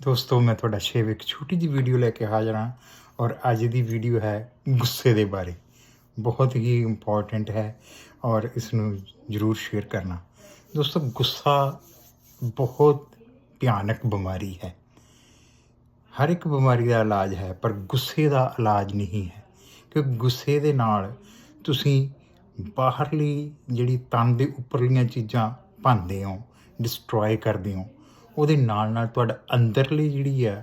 ਦੋਸਤੋ, ਮੈਂ ਤੁਹਾਡਾ ਸ਼ੇਵ ਇੱਕ ਛੋਟੀ ਜਿਹੀ ਵੀਡੀਓ ਲੈ ਕੇ ਹਾਜ਼ਰ ਹਾਂ ਔਰ ਅੱਜ ਦੀ ਵੀਡੀਓ ਹੈ ਗੁੱਸੇ ਦੇ ਬਾਰੇ। ਬਹੁਤ ਹੀ ਇੰਪੋਰਟੈਂਟ ਹੈ ਔਰ ਇਸ ਨੂੰ ਜ਼ਰੂਰ ਸ਼ੇਅਰ ਕਰਨਾ। ਦੋਸਤੋ, ਗੁੱਸਾ ਬਹੁਤ ਭਿਆਨਕ ਬਿਮਾਰੀ ਹੈ। ਹਰ ਇੱਕ ਬਿਮਾਰੀ ਦਾ ਇਲਾਜ ਹੈ, ਪਰ ਗੁੱਸੇ ਦਾ ਇਲਾਜ ਨਹੀਂ ਹੈ। ਕਿਉਂਕਿ ਗੁੱਸੇ ਦੇ ਨਾਲ ਤੁਸੀਂ ਬਾਹਰਲੀ ਜਿਹੜੀ ਤਨ ਦੇ ਉੱਪਰਲੀਆਂ ਚੀਜ਼ਾਂ ਭੰਦੇ ਹੋ ਡਿਸਟਰੋਏ ਕਰਦੇ ਹੋ ਉਹਦੇ ਨਾਲ ਨਾਲ ਤੁਹਾਡਾ ਅੰਦਰਲੀ ਜਿਹੜੀ ਆ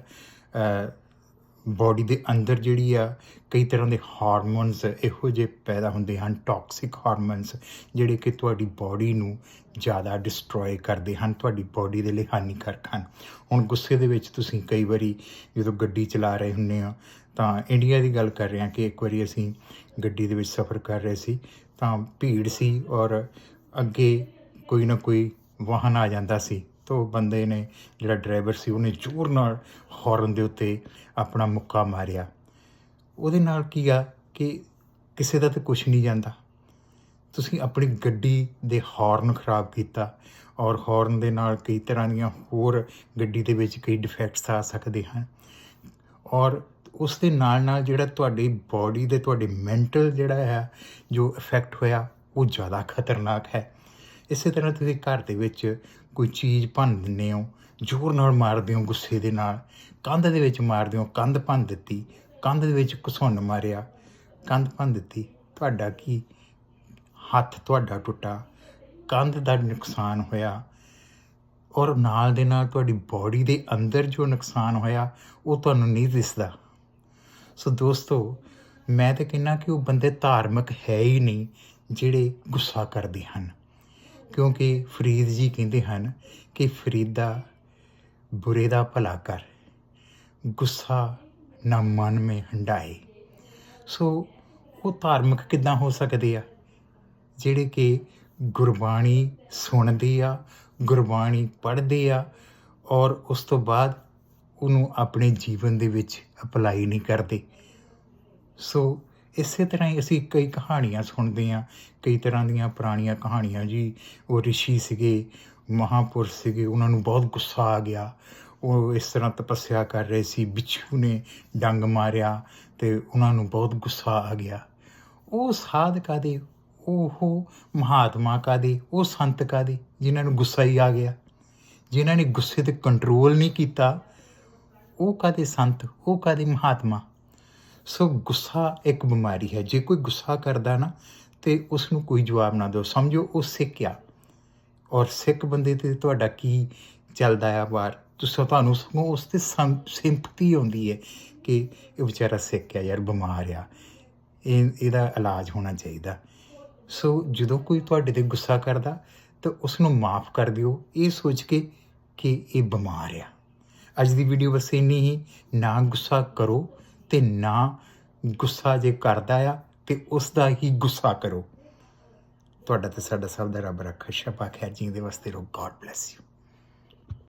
ਬਾਡੀ ਦੇ ਅੰਦਰ ਜਿਹੜੀ ਆ, ਕਈ ਤਰ੍ਹਾਂ ਦੇ ਹਾਰਮੋਨਸ ਇਹੋ ਜਿਹੇ ਪੈਦਾ ਹੁੰਦੇ ਹਨ ਟਾਕਸਿਕ ਹਾਰਮੋਨਸ ਜਿਹੜੇ ਕਿ ਤੁਹਾਡੀ ਬਾਡੀ ਨੂੰ ਜ਼ਿਆਦਾ ਡਿਸਟਰੋਏ ਕਰਦੇ ਹਨ, ਤੁਹਾਡੀ ਬਾਡੀ ਦੇ ਲਈ ਹਾਨੀਕਾਰਕ ਹਨ। ਹੁਣ ਗੁੱਸੇ ਦੇ ਵਿੱਚ ਤੁਸੀਂ ਕਈ ਵਾਰੀ ਜਦੋਂ ਗੱਡੀ ਚਲਾ ਰਹੇ ਹੁੰਦੇ ਆ, ਤਾਂ ਇੰਡੀਆ ਦੀ ਗੱਲ ਕਰ ਰਹੇ ਹਾਂ ਕਿ ਇੱਕ ਵਾਰੀ ਅਸੀਂ ਗੱਡੀ ਦੇ ਵਿੱਚ ਸਫ਼ਰ ਕਰ ਰਹੇ ਸੀ, ਤਾਂ ਭੀੜ ਸੀ ਔਰ ਅੱਗੇ ਕੋਈ ਨਾ ਕੋਈ ਵਾਹਨ ਆ ਜਾਂਦਾ ਸੀ। ਤੋਂ ਬੰਦੇ ਨੇ ਜਿਹੜਾ ਡਰਾਈਵਰ ਸੀ ਉਹਨੇ ਜ਼ੋਰ ਨਾਲ ਹਾਰਨ ਦੇ ਉੱਤੇ ਆਪਣਾ ਮੁੱਕਾ ਮਾਰਿਆ। ਉਹਦੇ ਨਾਲ ਕੀ ਆ ਕਿ ਕਿਸੇ ਦਾ ਤਾਂ ਕੁਝ ਨਹੀਂ ਜਾਂਦਾ। ਤੁਸੀਂ ਆਪਣੀ ਗੱਡੀ ਦੇ ਹਾਰਨ ਖਰਾਬ ਕੀਤਾ ਔਰ ਹਾਰਨ ਦੇ ਨਾਲ ਕਈ ਤਰ੍ਹਾਂ ਦੀਆਂ ਹੋਰ ਗੱਡੀ ਦੇ ਵਿੱਚ ਕਈ ਡਿਫੈਕਟਸ ਆ ਸਕਦੇ ਹਨ ਔਰ ਉਸ ਦੇ ਨਾਲ ਨਾਲ ਜਿਹੜਾ ਤੁਹਾਡੀ ਬਾਡੀ ਦੇ ਤੁਹਾਡੇ ਮੈਂਟਲ ਜਿਹੜਾ ਹੈ ਜੋ ਇਫੈਕਟ ਹੋਇਆ ਉਹ ਜ਼ਿਆਦਾ ਖਤਰਨਾਕ ਹੈ। ਇਸੇ ਤਰ੍ਹਾਂ ਤੁਸੀਂ ਘਰ ਦੇ ਵਿੱਚ ਕੋਈ ਚੀਜ਼ ਭੰਨ ਦਿੰਦੇ ਹੋ, ਜ਼ੋਰ ਨਾਲ ਮਾਰਦੇ ਹੋ, ਗੁੱਸੇ ਦੇ ਨਾਲ, ਕੰਧ ਦੇ ਵਿੱਚ ਮਾਰਦੇ ਹੋ, ਕੰਧ ਭੰਨ ਦਿੱਤੀ, ਕੰਧ ਦੇ ਵਿੱਚ ਘਸੁੰਨ ਮਾਰਿਆ, ਕੰਧ ਭੰਨ ਦਿੱਤੀ, ਤੁਹਾਡਾ ਕੀ ਹੱਥ ਤੁਹਾਡਾ ਟੁੱਟਾ, ਕੰਧ ਦਾ ਨੁਕਸਾਨ ਹੋਇਆ, ਔਰ ਨਾਲ ਦੇ ਨਾਲ ਤੁਹਾਡੀ ਬਾਡੀ ਦੇ ਅੰਦਰ ਜੋ ਨੁਕਸਾਨ ਹੋਇਆ, ਉਹ ਤੁਹਾਨੂੰ ਨਹੀਂ ਦਿਸਦਾ। ਸੋ ਦੋਸਤੋ, ਮੈਂ ਤਾਂ ਕਹਿੰਨਾ ਕਿ ਉਹ ਬੰਦੇ ਧਾਰਮਿਕ ਹੈ ਹੀ ਨਹੀਂ, ਜਿਹੜੇ ਗੁੱਸਾ ਕਰਦੇ ਹਨ। ਕਿਉਂਕਿ ਫਰੀਦ ਜੀ ਕਹਿੰਦੇ ਹਨ ਕਿ ਫਰੀਦਾ ਬੁਰੇ ਦਾ ਭਲਾ ਕਰ, ਗੁੱਸਾ ਨਾ ਮਨ ਮੇ ਹੰਡਾਏ ਸੋ ਉਹ ਧਾਰਮਿਕ ਕਿੱਦਾਂ ਹੋ ਸਕਦੇ ਆ? ਜਿਹੜੇ ਕਿ ਗੁਰਬਾਣੀ ਸੁਣਦੇ ਆ, ਗੁਰਬਾਣੀ ਪੜ੍ਹਦੇ ਆ ਔਰ ਉਸ ਤੋਂ ਬਾਅਦ ਉਹਨੂੰ ਆਪਣੇ ਜੀਵਨ ਦੇ ਵਿੱਚ ਅਪਲਾਈ ਨਹੀਂ ਕਰਦੇ। ਸੋ ਇਸੇ ਤਰ੍ਹਾਂ ਹੀ ਅਸੀਂ ਕਈ ਕਹਾਣੀਆਂ ਸੁਣਦੇ ਹਾਂ, ਕਈ ਤਰ੍ਹਾਂ ਦੀਆਂ ਪੁਰਾਣੀਆਂ ਕਹਾਣੀਆਂ ਜੀ। ਉਹ ਰਿਸ਼ੀ ਸੀਗੇ ਮਹਾਪੁਰਸ਼ ਸੀਗੇ, ਉਹਨਾਂ ਨੂੰ ਬਹੁਤ ਗੁੱਸਾ ਆ ਗਿਆ। ਉਹ ਇਸ ਤਰ੍ਹਾਂ ਤਪੱਸਿਆ ਕਰ ਰਹੇ ਸੀ, ਬਿੱਛੂ ਨੇ ਡੰਗ ਮਾਰਿਆ ਤੇ ਉਹਨਾਂ ਨੂੰ ਬਹੁਤ ਗੁੱਸਾ ਆ ਗਿਆ। ਉਹ ਸਾਧਕਾ ਦੇ ਉਹ ਮਹਾਤਮਾ ਕਾ ਦੇ ਉਹ ਸੰਤ ਕਾ ਦੇ ਜਿਨ੍ਹਾਂ ਨੂੰ ਗੁੱਸਾ ਹੀ ਆ ਗਿਆ। ਜਿਨ੍ਹਾਂ ਨੇ ਗੁੱਸੇ ਤੇ ਕੰਟਰੋਲ ਨਹੀਂ ਕੀਤਾ, ਉਹ ਕਾਦੇ ਸੰਤ? ਉਹ ਕਾਦੇ ਮਹਾਤਮਾ? ਸੋ ਗੁੱਸਾ ਇੱਕ ਬਿਮਾਰੀ ਹੈ। ਜੇ ਕੋਈ ਗੁੱਸਾ ਕਰਦਾ ਨਾ ਤੇ ਉਸ ਨੂੰ ਕੋਈ ਜਵਾਬ ਨਾ ਦਿਓ। ਸਮਝੋ ਉਹ ਸਿੱਖਿਆ ਔਰ ਸਿੱਖ ਬੰਦੇ ਤੇ ਤੁਹਾਡਾ ਕੀ ਚੱਲਦਾ ਆ ਬਾਹਰ ਤੁਸੀਂ ਤੁਹਾਨੂੰ ਸਗੋਂ ਉਸ ਤੇ ਸਿੰਪਥੀ ਆਉਂਦੀ ਹੈ ਕਿ ਇਹ ਵਿਚਾਰਾ ਸਿੱਖ ਆ ਯਾਰ, ਬਿਮਾਰ ਆ। ਇਹ, ਇਹਦਾ ਇਲਾਜ ਹੋਣਾ ਚਾਹੀਦਾ। ਸੋ ਜਦੋਂ ਕੋਈ ਤੁਹਾਡੇ ਤੇ ਗੁੱਸਾ ਕਰਦਾ ਤਾਂ ਉਸ ਨੂੰ ਮਾਫ ਕਰ ਦਿਓ। ਇਹ ਸੋਚ ਕੇ ਕਿ ਇਹ ਬਿਮਾਰ ਆ। ਅੱਜ ਦੀ ਵੀਡੀਓ ਬਸ ਇੰਨੀ ਹੀ। ਨਾ ਗੁੱਸਾ ਕਰੋ ਤੇ ਨਾ ਗੁੱਸਾ ਜੇ ਕਰਦਾ ਆ, ਤੇ ਉਸ ਦਾ ਹੀ ਗੁੱਸਾ ਕਰੋ। ਤੁਹਾਡਾ ਤੇ ਸਾਡਾ ਸਭ ਦਾ ਰੱਬ ਰੱਖਾ, ਸ਼ਪਾ ਖੈਰ ਜੀ ਦੇ ਵਾਸਤੇ ਰੋ ਗੋਡ ਬlesਸ ਯੂ